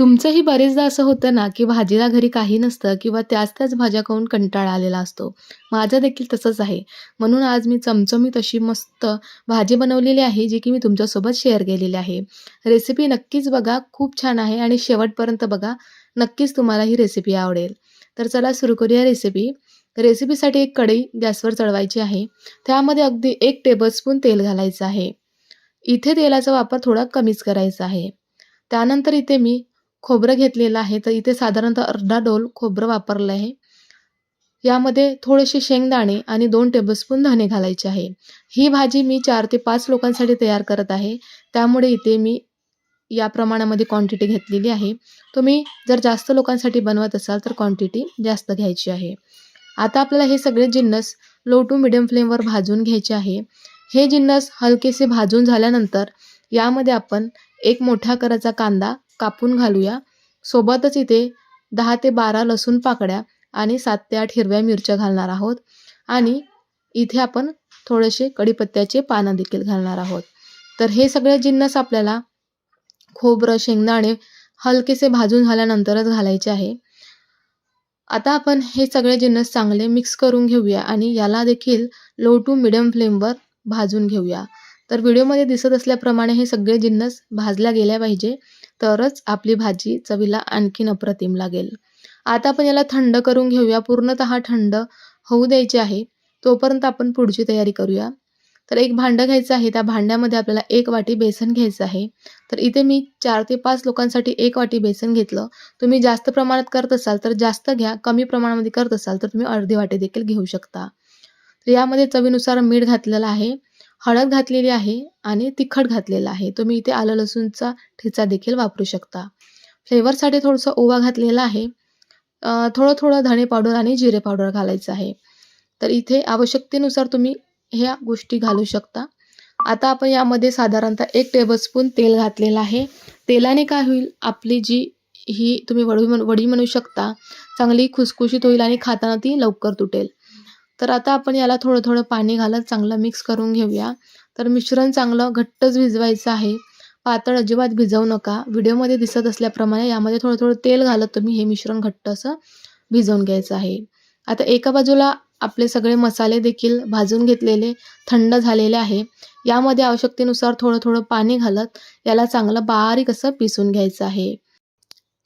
तुमचंही बरेचदा असं होतं ना, की भाजीला घरी काही नसतं किंवा त्याच-त्याच भाज्या खाऊन कंटाळा आलेला असतो. माझं देखील तसंच आहे. म्हणून आज मी चमचमीत अशी मस्त भाजी बनवलेली आहे, जी की मी तुमच्यासोबत शेअर केलेली आहे. रेसिपी नक्कीच बघा, खूप छान आहे आणि शेवटपर्यंत बघा. नक्कीच तुम्हाला ही रेसिपी आवडेल. तर चला सुरू करूया रेसिपी. रेसिपीसाठी एक कढई गॅसवर चढवायची आहे. त्यामध्ये अगदी एक टेबलस्पून तेल घालायचं आहे. इथे तेलाचा वापर थोडा कमीच करायचा आहे. त्यानंतर इथे मी खोबरं घेतलेलं आहे. तर इथे साधारणतः अर्धा डोल खोबरं वापरलं आहे. यामध्ये थोडेसे शेंगदाणे आणि दोन टेबलस्पून धणे घालायचे आहे. ही भाजी मी चार ते पाच लोकांसाठी तयार करत आहे. त्यामुळे इथे मी या प्रमाणामध्ये क्वांटिटी घेतलेली आहे. तुम्ही जर जास्त लोकांसाठी बनवत असाल तर क्वांटिटी जास्त घ्यायची आहे. आता आपल्याला हे सगळे जिन्नस लो टू मीडियम फ्लेमवर भाजून घ्यायचे आहे. हे जिन्नस हलकेसे भाजून झाल्यानंतर यामध्ये आपण एक मोठ्या आकाराचा कांदा कापून घालूया. सोबतच इथे दहा ते 12 लसूण पाकळ्या आणि सात ते आठ हिरव्या मिरच्या घालणार आहोत आणि इथे आपण थोडेसे कढीपत्त्याचे पानं देखील घालणार आहोत. तर हे सगळे जिन्नस आपल्याला खोबरं, शेंगदाणे हलकेसे भाजून झाल्यानंतरच घालायचे आहे. आता आपण हे सगळे जिन्नस चांगले मिक्स करून घेऊया आणि याला देखील लो टू मिडियम फ्लेमवर भाजून घेऊया. तर व्हिडिओमध्ये दिसत असल्याप्रमाणे हे सगळे जिन्नस भाजल्या गेल्या पाहिजे. तरच आपली भाजी चवीला आणखीन अप्रतिम लागेल. आता आपण याला थंड करून घेऊया. पूर्णतः थंड होऊ द्यायचे आहे. तोपर्यंत आपण पुढची तयारी करूया. तर एक भांडं घ्यायचं आहे. त्या भांड्यामध्ये आपल्याला एक वाटी बेसन घ्यायचं आहे. तर इथे मी चार ते पाच लोकांसाठी एक वाटी बेसन घेतलं. तुम्ही जास्त प्रमाणात करत असाल तर जास्त घ्या. कमी प्रमाणामध्ये करत असाल तर तुम्ही अर्धी वाटी देखील घेऊ शकता. तर यामध्ये चवीनुसार मीठ घातलेलं आहे. हळद घातलेली आहे आणि तिखट घातलेलं आहे. तुम्ही इथे आलं लसूणचा ठेचा देखील वापरू शकता. फ्लेवरसाठी थोडंसं ओवा घातलेला आहे. थोडं-थोडं धणे पावडर आणि जिरे पावडर घालायचं आहे. तर इथे आवश्यकतेनुसार तुम्ही ह्या गोष्टी घालू शकता. आता आपण यामध्ये साधारणतः एक टेबलस्पून तेल घातलेलं आहे. तेलाने काय होईल, आपली जी ही तुम्ही वडी वडी म्हणू शकता, चांगली खुसखुशीत होईल आणि खाताना ती लवकर तुटेल. तर आता आपण याला थोडं-थोडं पाणी घालत चांगलं मिक्स करून घेऊया. तर मिश्रण चांगलं घट्टच भिजवायचं आहे. पातळ अजिबात भिजवू नका. व्हिडिओमध्ये दिसत असल्याप्रमाणे यामध्ये थोडं-थोडं तेल घालत तुम्ही हे मिश्रण घट्ट असं भिजवून घ्यायचं आहे. आता एका बाजूला आपले सगळे मसाले देखील भाजून घेतलेले थंड झालेले आहे. यामध्ये आवश्यकतेनुसार थोडं-थोडं पाणी घालत याला चांगलं बारीक असं पिसून घ्यायचं आहे.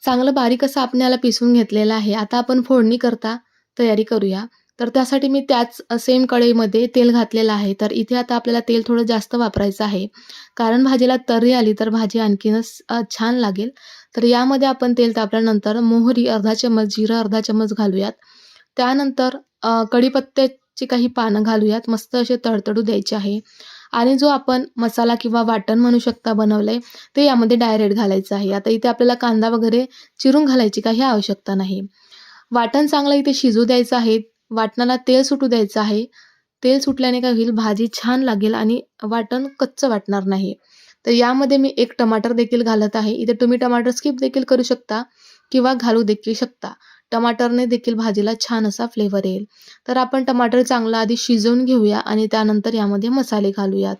चांगलं बारीक असं आपण याला पिसून घेतलेलं आहे. आता आपण फोडणी करता तयारी करूया. तर त्यासाठी मी त्याच सेम कढईमध्ये तेल घातलेलं आहे. तर इथे आता आपल्याला तेल थोडं जास्त वापरायचं आहे. कारण भाजीला तर्री आली तर भाजी आणखीनच छान लागेल. तर यामध्ये आपण तेल तापल्यानंतर मोहरी अर्धा चम्मच जिरं अर्धा चम्मच घालूयात. त्यानंतर कढीपत्त्याची काही पानं घालूयात. मस्त असे तडतडू द्यायचे आहे. आणि जो आपण मसाला किंवा वाटण म्हणू शकता बनवलंय, ते यामध्ये डायरेक्ट घालायचं आहे. आता इथे आपल्याला कांदा वगैरे चिरून घालायची काही आवश्यकता नाही. वाटण चांगलं इथे शिजू द्यायचं आहे. वाटणाला तेल सुटू द्यायचं आहे. तेल सुटल्याने काय होईल, भाजी छान लागेल आणि वाटण कच्चं वाटणार नाही. तर यामध्ये मी एक टमाटर देखील घालत आहे. इथे तुम्ही टमाटर स्किप देखील करू शकता किंवा घालू देखील शकता. टमाटरने देखील भाजीला छान असा फ्लेवर येईल. तर आपण टमाटर चांगला आधी शिजवून घेऊया आणि त्यानंतर यामध्ये मसाले घालूयात.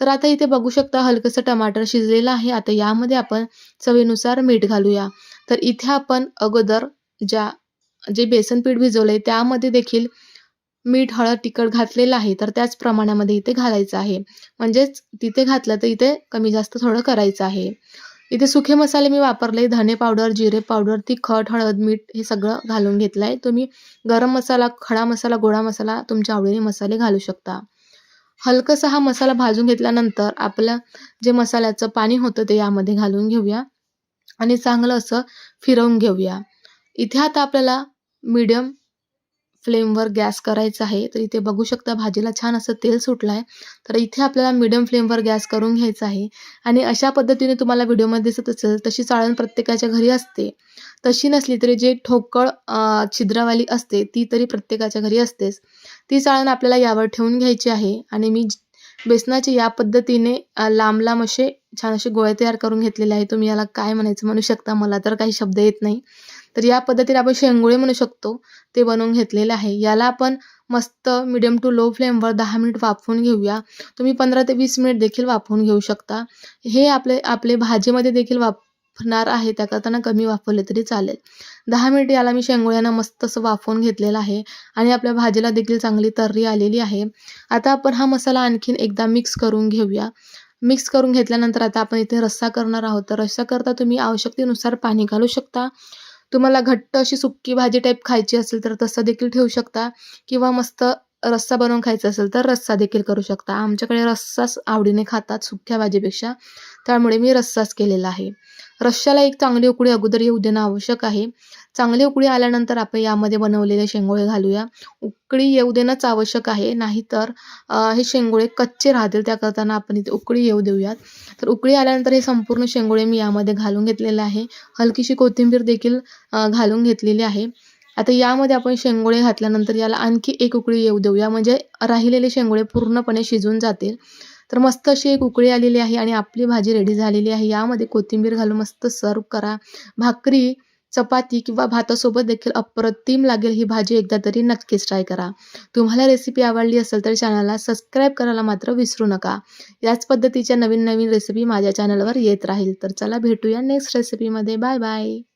तर आता इथे बघू शकता हलकंसं टमाटर शिजलेलं आहे. आता यामध्ये आपण चवीनुसार मीठ घालूया. तर इथे आपण अगोदर ज्या जे बेसन पीठ भिजवलंय त्यामध्ये देखील मीठ, हळद, तिखट घातलेलं आहे. तर त्याच प्रमाणामध्ये इथे घालायचं आहे. म्हणजेच तिथे घातलं तर इथे कमी-जास्त थोडं करायचं आहे. इथे सुखे मसाले मी वापरले. धने पावडर, जिरे पावडर, तिखट, हळद, मीठ हे सगळं घालून घेतलंय. तुम्ही गरम मसाला, खडा मसाला, गोडा मसाला तुमच्या आवडीने मसाले घालू शकता. हलकंसा हा मसाला भाजून घेतल्यानंतर आपलं जे मसाल्याचं पाणी होतं ते यामध्ये घालून घेऊया आणि चांगलं असं फिरवून घेऊया. इथे आता आपल्याला मीडियम फ्लेमवर गॅस करायचा आहे. तर इथे बघू शकता भाजीला छान असं तेल सुटलं आहे. तर इथे आपल्याला मीडियम फ्लेमवर गॅस करून घ्यायचा आहे आणि अशा पद्धतीने तुम्हाला व्हिडिओमध्ये दिसत असेल तशी चाळण प्रत्येकाच्या घरी असते. तशी नसली तरी जे ठोकळ छिद्रवाली असते ती तरी प्रत्येकाच्या घरी असतेच. ती चाळण आपल्याला यावर ठेवून घ्यायची आहे आणि मी बेसनाचे या पद्धतीने लांब-लांब असे छान असे गोळे तयार करून घेतलेले आहे. तुम्ही याला काय म्हणायचं म्हणू शकता. मला तर काही शब्द येत नाही. तर या पद्धतीने आपण शेंगुळे म्हणू शकतो. ते बनवून घेतलेलं आहे. याला आपण मस्त मीडियम टू लो फ्लेमवर दहा मिनिट वाफवून घेऊया. तुम्ही 15 ते वीस मिनिट देखील वाफवून घेऊ शकता. हे आपले आपले भाजीमध्ये देखील वापरणार आहे त्याकरता कमी वापरले तरी चालेल दहा मिनिट याला मी शेंगोळ्यांना मस्त असं वाफवून घेतलेलं आहे आणि आपल्या भाजीला देखील चांगली तर्री आलेली आहे आता आपण हा मसाला आणखीन एकदा मिक्स करून घेऊया मिक्स करून घेतल्यानंतर आता आपण इथे रस्सा करणार आहोत तर रस्सा करता तुम्ही आवश्यकतेनुसार पाणी घालू शकता तुम्हाला घट्ट अशी सुक्की भाजी टाईप खायची असेल तर तसं देखील ठेवू शकता. किंवा मस्त रस्सा बनवून खायचा असेल तर रस्सा देखील करू शकता. आमच्याकडे रस्साच आवडीने खातात सुक्या भाजीपेक्षा. त्यामुळे मी रस्साच केलेला आहे. रश्श्याला एक चांगली उकळी अगोदर येऊ देणं आवश्यक आहे. चांगली उकळी आल्यानंतर आपण यामध्ये बनवलेले शेंगोळे घालूया. उकळी येऊ देणंच आवश्यक आहे नाहीतर हे शेंगोळे कच्चे राहतील त्या करताना आपण इथे उकळी येऊ देऊयात. तर उकळी आल्यानंतर हे संपूर्ण शेंगोळे मी यामध्ये घालून घेतलेले आहे. हलकीशी कोथिंबीर देखील घालून घेतलेली आहे. आता यामध्ये आपण शेंगोळे घातल्यानंतर याला आणखी एक उकळी येऊ देऊया. म्हणजे राहिलेले शेंगोळे पूर्णपणे शिजून जातील. तर मस्त अशी एक उकळी आलेली आहे आणि आपली भाजी रेडी झालेली आहे. यामध्ये कोथिंबीर घालून मस्त सर्व करा. भाकरी चपाती किंवा भातासोबत देखील अप्रतिम लागेल ही भाजी एकदा तरी नक्कीच ट्राय करा. तुम्हाला रेसिपी आवडली असेल तर चॅनलला सबस्क्राईब करायला मात्र विसरू नका. याच पद्धतीच्या नवीन नवीन रेसिपी माझ्या चॅनलवर येत राहील. तर चला भेटूया नेक्स्ट रेसिपीमध्ये बाय बाय